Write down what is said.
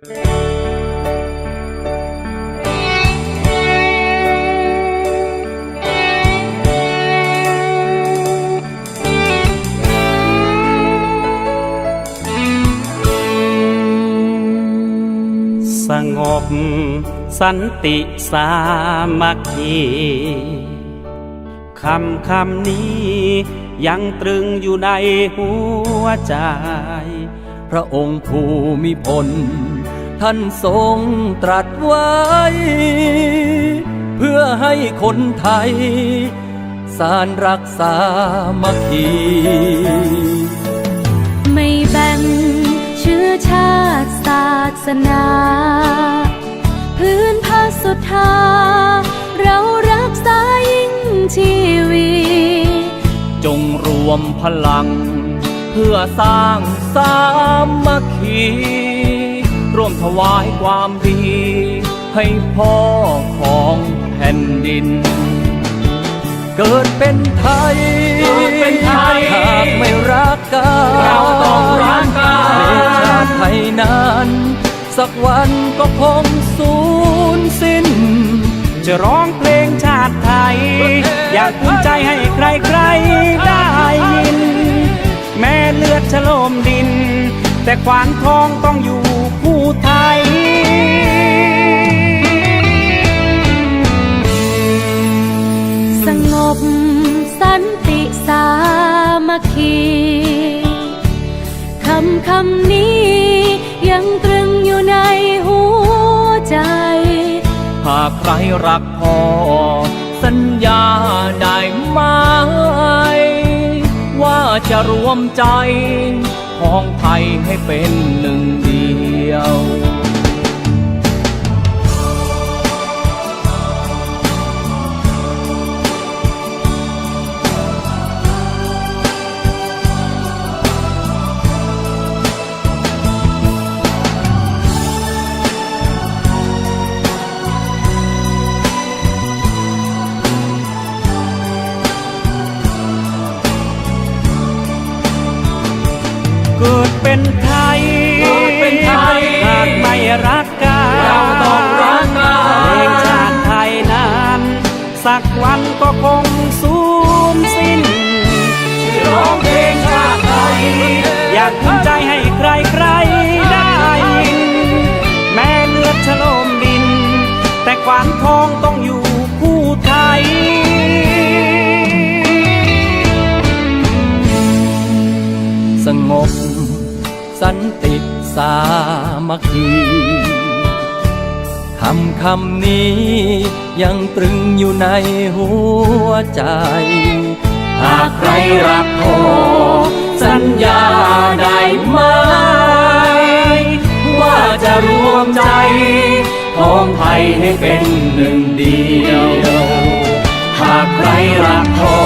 สงบสันติสามัคคีคำคำนี้ยังตรึงอยู่ในหัวใจ พระองค์ภูมิพล ท่านทรงตรัสไว้ เพื่อให้คนไทย สารรักษามัคคี ไม่แบ่งเชื้อชาติศาสนา พื้นพาสุธาเรารักษายิ่งชีวีจงรวมพลัง เพื่อสร้างสามัคคี ร่วมถวายความดี ให้พ่อของแผ่นดิน เกิดเป็นไทยเกิดเป็นไทยหากไม่รักกันเราต้องรักกันเพลงชาติไทยนั้น สักวันก็คงสูญสิ้น จะร้องเพลงชาติไทย อยากภูมิใจให้ใครๆได้ยิน แม้เลือดฉโลมดิน แต่ควานทองต้องอยู่ผู้ไทยสงบสันติสามัคคีคำคำนี้ยังตรึงอยู่ในหัวใจ หากใครรักพอ สัญญาได้ไหมว่าจะรวมใจของไทยให้เป็นหนึ่งเดียว เกิดเป็น สูญสิ้น ร้องเพลงชาติไทย อยากภูมิใจให้ใครใครได้ยิน แม้เลือดฉโลมดิน แต่ควานทองต้องอยู่คู่ไทยสงบสันติสามัคคี คำคำนี้ยังตรึงอยู่ในหัวใจ หากใครรักพ่อสัญญาได้ไหม ว่าจะรวมใจของไทยให้เป็นหนึ่งเดียว หากใครรักพ่อ